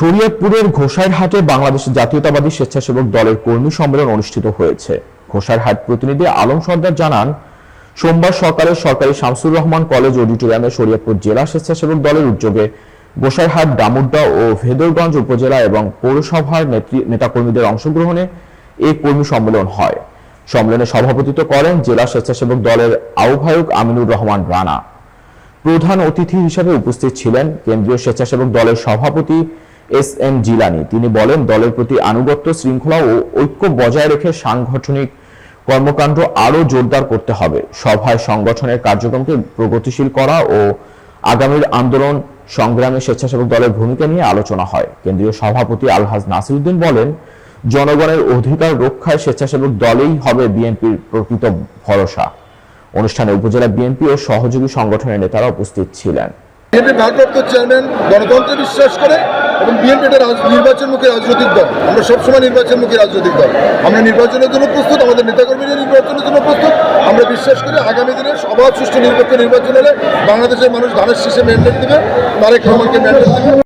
শরীয়তপুরের ঘোষাইরহাটে বাংলাদেশ জাতীয়তাবাদী স্বেচ্ছাসেবক দলের কর্মী সম্মেলন অনুষ্ঠিত হয়েছে। ঘোষাইরহাট প্রতিনিধি আলম সর্দার জানান, সোমবার সকালে সরকারি শামসুর রহমান কলেজ অডিটোরিয়ামে শরীয়তপুর জেলা স্বেচ্ছাসেবক দলের উদ্যোগে গোসাইরহাট ডামুড্ডা ও ভেদরগঞ্জ উপজেলা এবং পৌরসভার নেতৃ- নেতাকর্মীদের অংশগ্রহণে এই কর্মী সম্মেলন হয়। সম্মেলনে সভাপতিত্ব করেন জেলা স্বেচ্ছাসেবক দলের আহ্বায়ক আমিনুর রহমান রানা। প্রধান অতিথি হিসেবে উপস্থিত ছিলেন কেন্দ্রীয় স্বেচ্ছাসেবক দলের সভাপতি এস এম জিলানি। তিনি বলেন, দলের প্রতি আনুগত্য, শৃঙ্খলা ও ঐক্য বজায় রেখে সাংগঠনিক কর্মকাণ্ড আরও জোরদার করতে হবে। সভায় সংগঠনের কার্যক্রমকে প্রগতিশীল করা ও আগামীর আন্দোলন সংগ্রামে স্বেচ্ছাসেবক দলের ভূমিকা নিয়ে আলোচনা হয়। কেন্দ্রীয় সভাপতি আলহাজ নাসিরুদ্দিন বলেন, জনগণের অধিকার রক্ষায় স্বেচ্ছাসেবক দলেই হবে বিএনপির প্রকৃত ভরসা। অনুষ্ঠানে উপজেলা বিএনপি ও সহযোগী সংগঠনের নেতারা উপস্থিত ছিলেন। বিএনপির ভারপ্রাপ্ত চেয়ারম্যান গণতন্ত্রে বিশ্বাস করে এবং বিএনপি রাজ- নির্বাচনমুখী রাজনৈতিক দল। আমরা সবসময় নির্বাচনমুখী রাজনৈতিক দল। আমরা নির্বাচনের জন্য প্রস্তুত, আমাদের নেতাকর্মীরা নির্বাচনের জন্য প্রস্তুত। আমরা বিশ্বাস করি আগামী দিনে সবার সুষ্ঠু নিরপেক্ষ নির্বাচন হলে বাংলাদেশের মানুষ ধানের শেষে ম্যান্ডেট দেবে, তারেক রহমানকে ম্যান্ডেট দেবে।